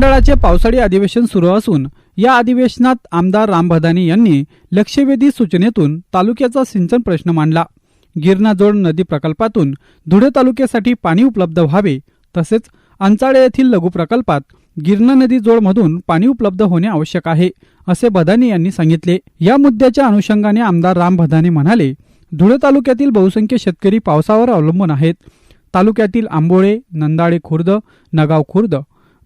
मंत्रिमंडळाचे पावसाळी अधिवेशन सुरू असून या अधिवेशनात आमदार राम भदानी यांनी लक्षवेधी सूचनेतून तालुक्याचा सिंचन प्रश्न मांडला. गिरणाजोड नदी प्रकल्पातून धुळे तालुक्यासाठी पाणी उपलब्ध व्हावे तसेच अंचाळे येथील लघु प्रकल्पात गिरणा नदी जोडमधून पाणी उपलब्ध होणे आवश्यक आहे असे भदानी यांनी सांगितले. या मुद्द्याच्या अनुषंगाने आमदार राम भदानी म्हणाले धुळे तालुक्यातील बहुसंख्य शेतकरी पावसावर अवलंबून आहेत. तालुक्यातील आंबोळे नंदाळे खुर्द नगाव खुर्द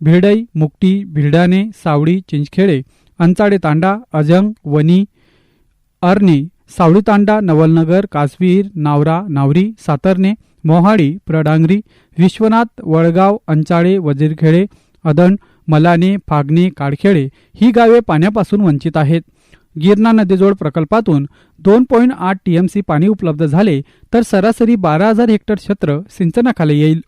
भिडई मुक्टी भिरडाणे सावडी चिंचखेडे अंचाडे तांडा अजंग वनी अर्नी सावडी तांडा नवलनगर कासवीर नावरा नावरी सातरणे मोहाडी प्रडांगरी विश्वनाथ वळगाव अंचाळे वजीरखेडे अदण मलाने फागणे काडखेडे ही गावे पाण्यापासून वंचित आहेत. गिरणा नदीजोड प्रकल्पातून दोन पॉईंट आठ टीएमसी पाणी उपलब्ध झाले तर सरासरी बारा हजार हेक्टर क्षेत्र सिंचनाखाली येईल.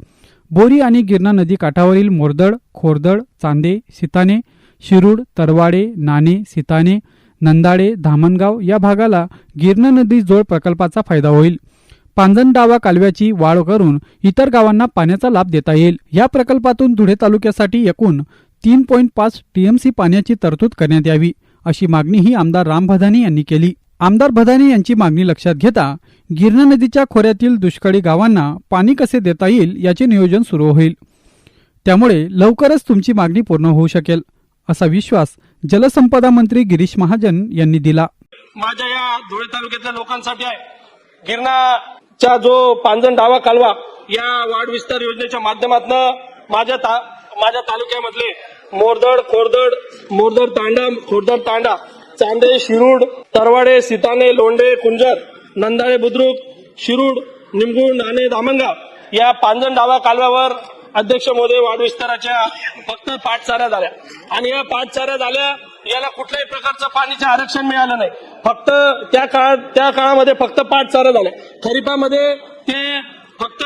बोरी आणि गिरणा नदी काठावरील मोरदड खोरदड चांदे सिताने शिरूड तरवाडे नाणे सिताने नंदाडे धामणगाव या भागाला गिरणा नदी जोड प्रकल्पाचा फायदा होईल. पांजणडावा कालव्याची वाढ करून इतर गावांना पाण्याचा लाभ देता येईल. या प्रकल्पातून धुळे तालुक्यासाठी एकूण तीन पॉईंट पाच टीएमसी पाण्याची तरतूद करण्यात यावी अशी मागणीही आमदार राम भदानी यांनी केली. आमदार भदानी यांची मागणी लक्षात घेता गिरणा नदीच्या खोऱ्यातील दुष्काळी गावांना पाणी कसे देता येईल याचे नियोजन सुरू होईल. त्यामुळे लवकरच तुमची मागणी पूर्ण होऊ शकेल असा विश्वास जलसंपदा मंत्री गिरीश महाजन यांनी दिला. माझ्या या धुळे तालुक्यातल्या लोकांसाठी आहे. गिरणाच्या जो पांजण डावा कालवा या वाढ विस्तार योजनेच्या माध्यमातून माझ्या ता, माझ्या तालुक्यामधले मोरदड खोरदड मोरदड तांडा खोरदड तांडा चांदे शिरूड तरवाडे सिताने लोंढे कुंजर नंदाळे बुद्रुक शिरूड निमगुण नाणे दामणगाव या पांजण डावा कालव्यावर अध्यक्ष मोदी वाढ विस्ताराच्या फक्त पाठचाऱ्या झाल्या. आणि या पाठचाऱ्या झाल्या याला कुठल्याही प्रकारचं पाणीचं आरक्षण मिळालं नाही. फक्त त्या काळात त्या काळामध्ये फक्त पाठचाऱ्या झाल्या. खरीपामध्ये ते फक्त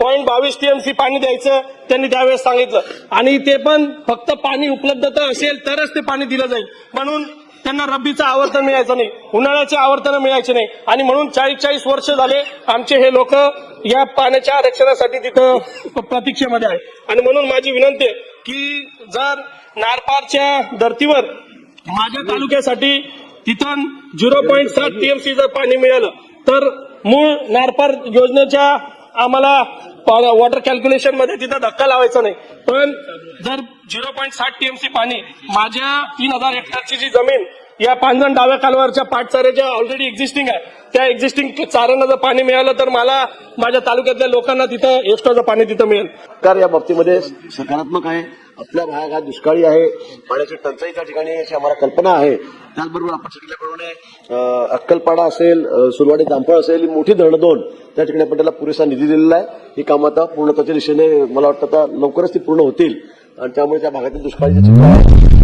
पॉईंट बावीस टीएमसी पाणी द्यायचं त्यांनी त्यावेळेस सांगितलं. आणि ते पण फक्त पाणी उपलब्धता असेल तरच ते पाणी दिलं जाईल. म्हणून त्यांना रब्बीचं आवर्तन मिळायचं नाही उन्हाळ्याचे आवर्तन मिळायचे नाही. आणि म्हणून चाळीस चाळीस वर्ष झाले आमचे हे लोक या पाण्याच्या आरक्षणासाठी तिथं प्रतीक्षेमध्ये आहे आणि म्हणून माझी विनंती आहे की जर नारपारच्या धर्तीवर माझ्या तालुक्यासाठी तिथं झिरो पॉईंट सात टीएमसी जर पाणी मिळालं तर मूळ नारपार योजनेच्या आम्हाला वॉटर कॅल्क्युलेशनमध्ये तिथं धक्का लावायचा नाही. पण जर झिरो पॉईंट साठ टीएमसी पाणी माझ्या तीन हजार हेक्टरची जी जमीन या पांजण डाव्या कालवारच्या पाटचाऱ्याच्या ऑलरेडी एक्झिस्टिंग आहे. त्या एक्झिस्टिंग चाऱ्यांना जर पाणी मिळालं तर मला माझ्या तालुक्यातल्या लोकांना तिथं एक्स्ट्राचं पाणी तिथं मिळेल. सरकार या बाबतीमध्ये सकारात्मक आहे. आपला भाग हा दुष्काळी आहे. पाण्याची टंचाई त्या ठिकाणी याची आम्हाला कल्पना आहे. त्याचबरोबर आपण सगळ्याप्रमाणे अक्कलपाडा असेल सुरवाडी दांपळ असेल मोठी धरणं दोन त्या ठिकाणी आपण त्याला पुरेसा निधी दिलेला आहे. ही कामं आता पूर्णत्वाच्या दिशेने मला वाटतं आता लवकरच ती पूर्ण होतील. आणि त्यामुळे त्या भागातील दुष्काळी चित्र आहे